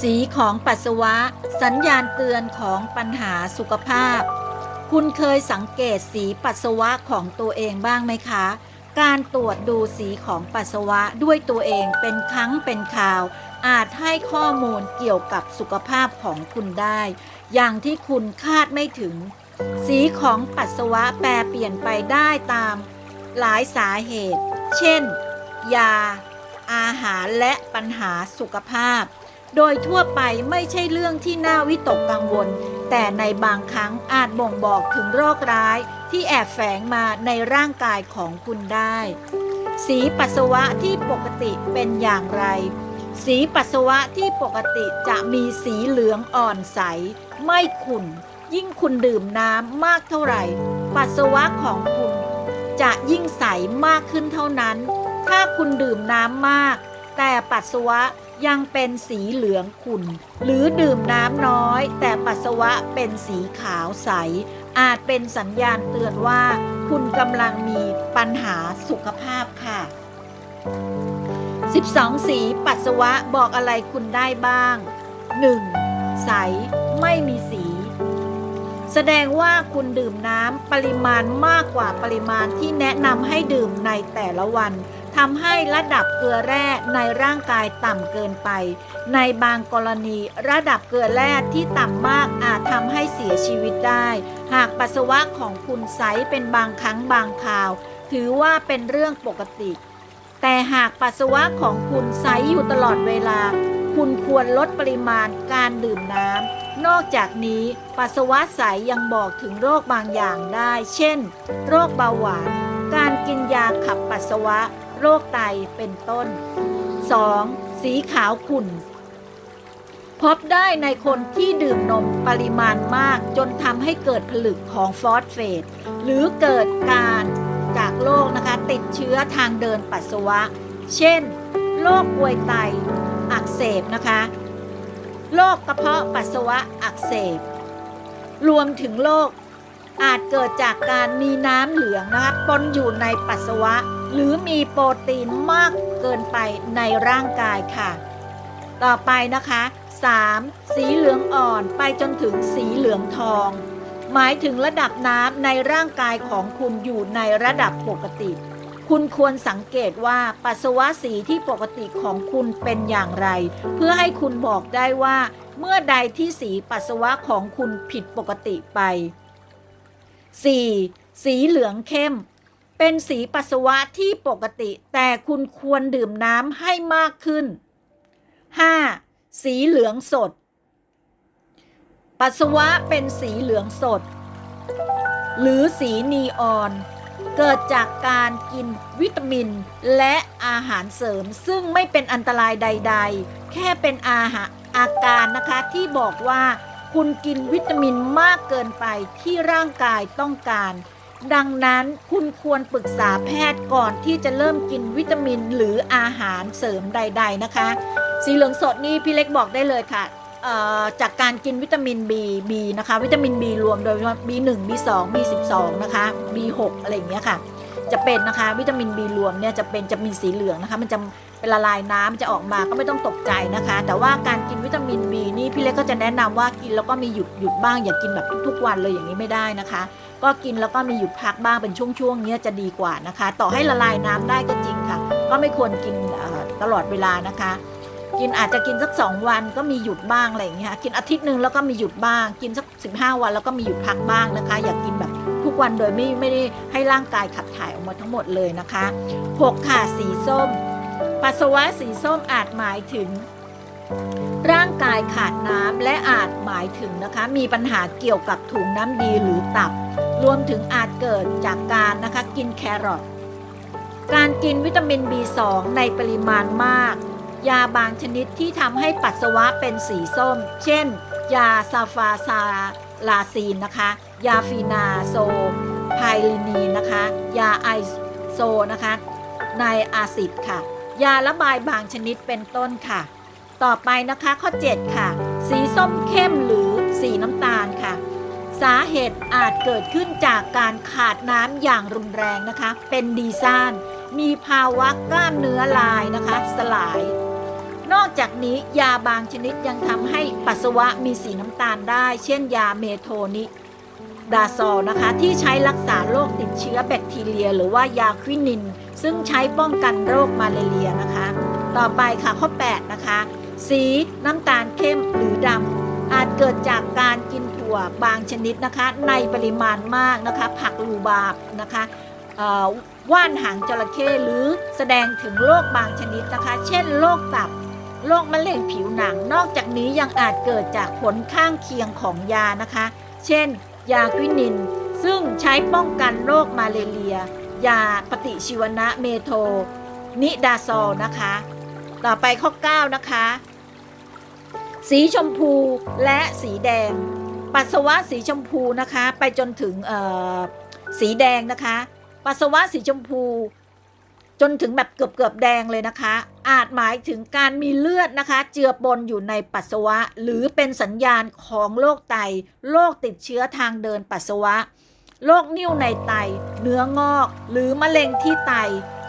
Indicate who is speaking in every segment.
Speaker 1: สีของปัสสาวะ สัญญาณเตือนของปัญหาสุขภาพ คุณเคยสังเกตสีปัสสาวะของตัวเองบ้างไหมคะ การตรวจดูสีของปัสสาวะด้วยตัวเองเป็นครั้งเป็นคราว อาจให้ข้อมูลเกี่ยวกับสุขภาพของคุณได้ อย่างที่คุณคาดไม่ถึง สีของปัสสาวะแปรเปลี่ยนไปได้ตาม หลายสาเหตุ เช่น ยา อาหารและปัญหาสุขภาพ โดยทั่วไปไม่ใช่เรื่องที่น่าวิตกกังวล แต่ในบางครั้งอาจบ่งบอกถึงโรคร้ายที่แอบแฝงมาในร่างกายของคุณได้ สีปัสสาวะที่ปกติเป็นอย่างไร สีปัสสาวะที่ปกติจะมีสีเหลืองอ่อนใส ไม่ขุ่น ยิ่งคุณดื่มน้ำมากเท่าไหร่ ปัสสาวะของคุณจะยิ่งใสมากขึ้นเท่านั้น ถ้าคุณดื่มน้ำมาก แต่ปัสสาวะ ยังเป็นสีเหลืองขุ่น หรือดื่มน้ำน้อย แต่ปัสสาวะเป็นสีขาวใส อาจเป็นสัญญาณเตือนว่า คุณกำลังมีปัญหาสุขภาพค่ะ 12 สีปัสสาวะบอกอะไรคุณได้บ้าง 1. ใส ไม่มีสี แสดงว่าคุณดื่มน้ำปริมาณมากกว่าปริมาณที่แนะนำให้ดื่มในแต่ละวัน ทำให้ระดับเกลือแร่ในร่างกายต่ำเกินไป ในบางกรณีระดับเกลือแร่ที่ต่ำมากอาจทำให้เสียชีวิตได้ หากปัสสาวะของคุณใสเป็นบางครั้งบางคราว ถือว่าเป็นเรื่องปกติ แต่หากปัสสาวะของคุณใสอยู่ตลอดเวลา คุณควรลดปริมาณการดื่มน้ำนอกจากนี้ปัสสาวะใสยังบอกถึงโรคบางอย่างได้ เช่น โรคเบาหวานการกินยาขับปัสสาวะ โรคไตเป็นต้น 2. สีขาวขุ่น พบได้ในคนที่ดื่มนมปริมาณมากจนทำให้เกิดผลึกของฟอสเฟต หรือเกิดการจากโรคนะคะติดเชื้อทางเดินปัสสาวะ เช่นโรคป่วยไตอักเสบนะคะโรคกระเพาะปัสสาวะอักเสบ รวมถึงโรคอาจเกิดจากการมีน้ำเหลืองนะคะปนอยู่ในปัสสาวะ หรือมีโปรตีนมากเกินไปในร่างกายค่ะ ต่อไปนะคะ 3. สีเหลืองอ่อนไปจนถึงสีเหลืองทอง หมายถึงระดับน้ำในร่างกายของคุณอยู่ในระดับปกติ คุณควรสังเกตว่าปัสสาวะสีที่ปกติของคุณเป็นอย่างไร เพื่อให้คุณบอกได้ว่า เมื่อใดที่สีปัสสาวะของคุณผิดปกติไป 4. สีเหลืองเข้ม เป็นสีปัสสาวะที่ปกติ แต่คุณควรดื่มน้ำให้มากขึ้น 5. สีเหลืองสด ปัสสาวะเป็นสีเหลืองสด หรือสีนีออน เกิดจากการกินวิตามิน และอาหารเสริมซึ่งไม่เป็นอันตรายใด ๆ แค่เป็นอาหารอาการนะคะที่บอกว่าคุณกินวิตามินมากเกินไปที่ร่างกายต้องการ ดังนั้นคุณควรปรึกษาแพทย์ก่อนที่จะเริ่มกินวิตามินหรืออาหารเสริมใด ๆนะคะ สีเหลืองสดนี่พี่เล็กบอกได้เลยค่ะจากการกินวิตามิน B B นะคะ วิตามิน B รวมโดย B1 B2 B12 นะคะ B6 อะไรอย่างเงี้ยค่ะ จะเป็นนะคะวิตามิน B รวมเนี่ยจะเป็นจะมีสีเหลืองนะคะ มันจะเป็นละลายน้ำจะออกมาก็ไม่ต้องตกใจนะคะ แต่ว่าการกิน ตามิน B นี่พี่เล็กก็จะแนะนำว่ากินแล้วก็มีหยุดหยุดบ้างอย่ากินแบบทุกๆวันเลยอย่างนี้ไม่ได้นะคะ ก็กินแล้วก็มีหยุดพักบ้างเป็นช่วงๆเนี้ยจะดีกว่านะคะ ต่อให้ละลายน้ำได้ก็จริงค่ะ ก็ไม่ควรกินตลอดเวลานะคะ กินอาจจะกินสัก 2 วันก็มีหยุดบ้างอะไรอย่างเงี้ยกินอาทิตย์หนึ่งแล้วก็มีหยุดบ้าง กินสัก 15 วันแล้วก็มีหยุดพักบ้างนะคะ อย่ากกินแบบทุกวันโดยไม่ไม่ได้ให้ร่างกายขับถ่ายออกมาทั้งหมดเลยนะคะ 6. ค่ะสีส้ม ปัสสาวะสีส้มอาจหมายถึง ร่างกายขาดน้ำและอาจหมายถึงนะคะ มีปัญหาเกี่ยวกับถุงน้ำดีหรือตับ รวมถึงอาจเกิดจากการนะคะกินแครอทการกินวิตามิน B2 ในปริมาณมาก ยาบางชนิดที่ทำให้ปัสสาวะเป็นสีส้ม เช่น ยาซาฟาซาลาซีนนะคะ ยาฟีนาโซไพลินีนะคะ ยาไอโซนะคะ ไนอาซิดค่ะ ยาระบายบางชนิดเป็นต้นค่ะ ต่อไปนะคะข้อ 7 ค่ะ สีส้มเข้มหรือสีน้ำตาลค่ะ สาเหตุอาจเกิดขึ้นจากการขาดน้ำอย่างรุนแรงนะคะ เป็นดีซ่าน มีภาวะกล้ามเนื้อลายนะคะ สลาย นอกจากนี้ยาบางชนิดยังทำให้ปัสสาวะมีสีน้ำตาลได้ เช่นยาเมโทนิดาซอลนะคะที่ใช้รักษาโรคติดเชื้อแบคทีเรีย หรือว่ายาควินิน ซึ่งใช้ป้องกันโรคมาลาเรียนะคะ ต่อไปค่ะข้อ 8 นะคะ สีน้ำตาลเข้มหรือดำอาจเกิดจากการกินถั่วบางชนิดนะคะ ในปริมาณมากนะคะ ผักลูบาบนะคะว่านหางจระเข้หรือแสดงถึงโรคบางชนิดนะคะ เช่นโรคตับโรคมะเร็งผิวหนัง นอกจากนี้ยังอาจเกิดจากผลข้างเคียงของยานะคะ เช่น ยาควินิน ซึ่งใช้ป้องกันโรคมาเลเรีย ยาปฏิชีวนะเมโท นิดาซอลนะคะ ต่อไปข้อ 9 นะคะ สีชมพูและสีแดง ปัสสาวะสีชมพูนะคะ ไปจนถึงสีแดงนะคะ ปัสสาวะสีชมพู จนถึงแบบเกือบเกือบๆแดงเลยนะคะ อาจหมายถึงการมีเลือดนะคะ เจือปนอยู่ในปัสสาวะ หรือเป็นสัญญาณของโรคไตโรคติดเชื้อทางเดินปัสสาวะโรคนิ่วในไต เนื้องอก หรือมะเร็งที่ไต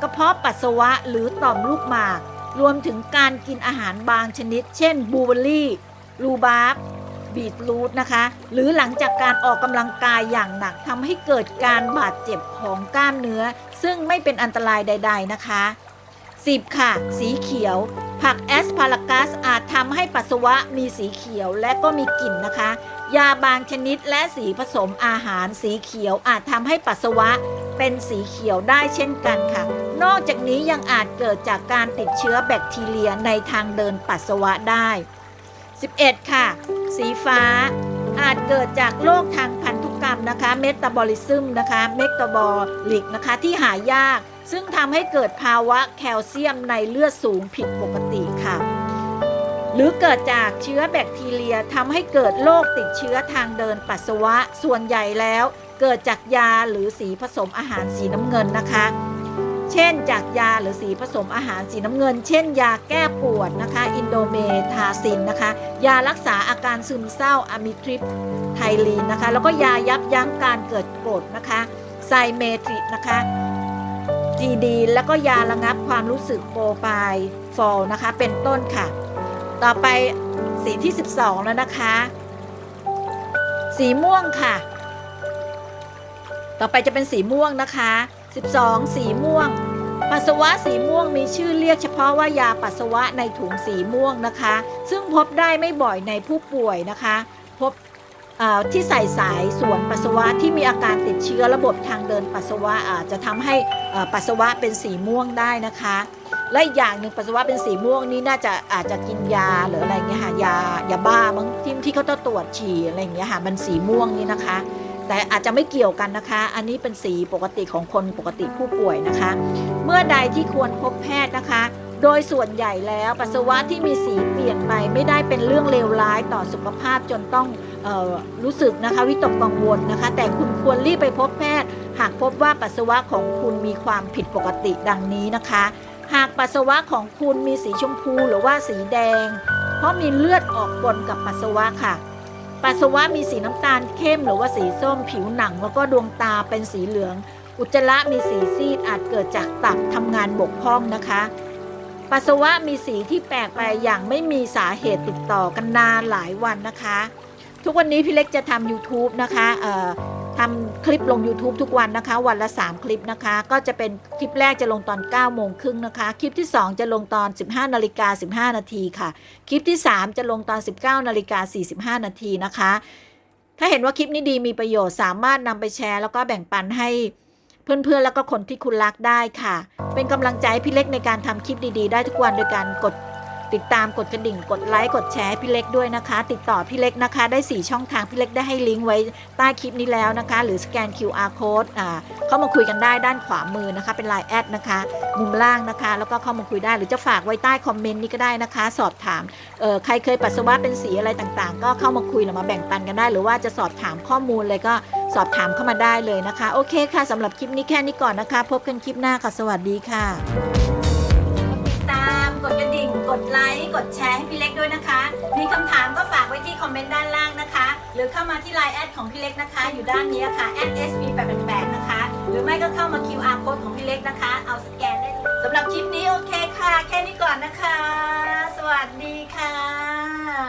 Speaker 1: กระเพาะปัสสาวะหรือต่อมลูกหมาก รวมถึงการกินอาหารบางชนิด เช่นบลูเบอร์รี่ลูบาร์บบีทรูทนะคะ หรือหลังจากการออกกำลังกายอย่างหนักทำให้เกิดการบาดเจ็บของกล้ามเนื้อ ซึ่งไม่เป็นอันตรายใด ๆนะคะ 10 ค่ะ สีเขียว ผักแอสพารากัสอาจทำให้ปัสสาวะมีสีเขียวและก็มีกลิ่นนะคะ ยาบางชนิดและสีผสมอาหารสีเขียวอาจทำให้ปัสสาวะเป็นสีเขียวได้เช่นกันค่ะ นอกจากนี้ยังอาจเกิดจากการติดเชื้อแบคทีเรียในทางเดินปัสสาวะได้ 11 ค่ะ สีฟ้า อาจเกิดจากโรคทางพันธุกรรมนะคะเมตาบอลิซึมนะคะเมตาบอลิกนะคะที่หายาก ซึ่งทำให้เกิดภาวะแคลเซียมในเลือดสูงผิดปกติค่ะ หรือเกิดจากเชื้อแบคทีเรียทำให้เกิดโรคติดเชื้อทางเดินปัสสาวะ ส่วนใหญ่แล้วเกิดจากยาหรือสีผสมอาหารสีน้ำเงินนะคะ เช่นจากยาหรือสีผสมอาหารสีน้ำเงิน เช่น ยาแก้ปวดนะคะ อินโดเมทาซินนะคะ ยารักษาอาการซึมเศร้าอะมิทริปไทลีนนะคะ แล้วก็ยายับยั้งการเกิดกรดนะคะไซเมทรินะคะจีดี แล้วก็ยาระงับความรู้สึกโปรไฟฟอลนะคะ เป็นต้นค่ะ ต่อไปสีที่ 12 แล้วนะคะ สีม่วงค่ะ ต่อไปจะเป็นสีม่วงนะคะ 12 สีม่วง ปัสสาวะสีม่วงมีชื่อเรียกเฉพาะว่ายาปัสสาวะในถุงสีม่วงนะคะ ซึ่งพบได้ไม่บ่อยในผู้ป่วยนะคะ พบที่ใส่สายส่วนปัสสาวะที่มีอาการติดเชื้อระบบทางเดินปัสสาวะอาจจะทำให้ปัสสาวะเป็นสีม่วงได้นะคะ และอีกอย่างหนึ่งปัสสาวะเป็นสีม่วงนี้น่าจะอาจจะกินยาหรืออะไรเงี้ยค่ะยายาบ้าบางที่ที่เขาต้องตรวจฉี่อะไรเงี้ยค่ะมันสีม่วงนี่นะคะ แต่อาจจะไม่เกี่ยวกันนะคะ อันนี้เป็นสีปกติของคนปกติผู้ป่วยนะคะ เมื่อใดที่ควรพบแพทย์นะคะ โดยส่วนใหญ่แล้วปัสสาวะที่มีสีเปลี่ยนไปไม่ได้เป็นเรื่องเลวร้ายต่อสุขภาพจนต้องออรู้สึกนะคะวิตกกังวลนะคะ แต่คุณควรรีบไปพบแพทย์ หากพบว่าปัสสาวะของคุณมีความผิดปกติดังนี้นะคะ หากปัสสาวะของคุณมีสีชมพูหรือว่าสีแดง เพราะมีเลือดออกปนกับปัสสาวะค่ะ ปัสสาวะมีสีน้ำตาลเข้มหรือว่าสีส้มผิวหนัง แล้วก็ดวงตาเป็นสีเหลือง อุจจาระมีสีซีดอาจเกิดจากตับทำงานบกพร่องนะคะ ปัสสาวะมีสีที่แปลกไปอย่างไม่มีสาเหตุติดต่อกันนานหลายวันนะคะ ทุกวันนี้พี่เล็กจะทำ YouTube นะคะเออ ทำคลิปลง YouTube ทุกวันนะคะ วันละ 3 คลิปนะคะ ก็จะเป็นคลิปแรกจะลงตอน 9 โมงครึ่งนะคะ คลิปที่ 2 จะลงตอน 15 นาฬิกา 15 นาทีค่ะ คลิปที่ 3 จะลงตอน 19 นาฬิกา 45 นาทีนะคะ ถ้าเห็นว่าคลิปนี้ดีมีประโยชน์สามารถนำไปแชร์ แล้วก็แบ่งปันให้เพื่อนๆ แล้วก็คนที่คุณรักได้ค่ะ เป็นกำลังใจให้พี่เล็กในการทำคลิปดีๆ ได้ทุกวันโดยการกด ติดตามกดกระดิ่งกดไลค์กดแชร์พี่เล็กด้วยนะคะ ติดต่อพี่เล็กนะคะ ได้ 4 ช่องทางพี่เล็กได้ให้ลิงก์ไว้ใต้คลิปนี้แล้วนะคะ หรือสแกน QR code อ่าเข้ามาคุยกันได้ด้านขวามือนะคะ เป็นไลน์แอดนะคะ มุมล่างนะคะ แล้วก็เข้ามาคุยได้หรือจะฝากไว้ใต้คอมเมนต์นี้ก็ได้นะคะ สอบถามเอ่อใครเคยปัสสาวะเป็นสีอะไรต่างๆ ก็เข้ามาคุยหรือมาแบ่งปันกันได้ หรือว่าจะสอบถามข้อมูลเลยก็สอบถามเข้ามาได้เลยนะคะ โอเคค่ะสำหรับคลิปนี้แค่นี้ก่อนนะคะ พบกันคลิปหน้าค่ะสวัสดีค่ะ กดไลค์กดแชร์ให้พี่เล็กด้วยนะคะ มีคำถามก็ฝากไว้ที่คอมเมนต์ด้านล่างนะคะ หรือเข้ามาที่ไลน์แอดของพี่เล็กนะคะ อยู่ด้านนี้ค่ะ @sb888 นะคะ หรือไม่ก็เข้ามา QR code ของพี่เล็กนะคะ เอาสแกนได้เลยสำหรับคลิปนี้โอเคค่ะ แค่นี้ก่อนนะคะ สวัสดีค่ะ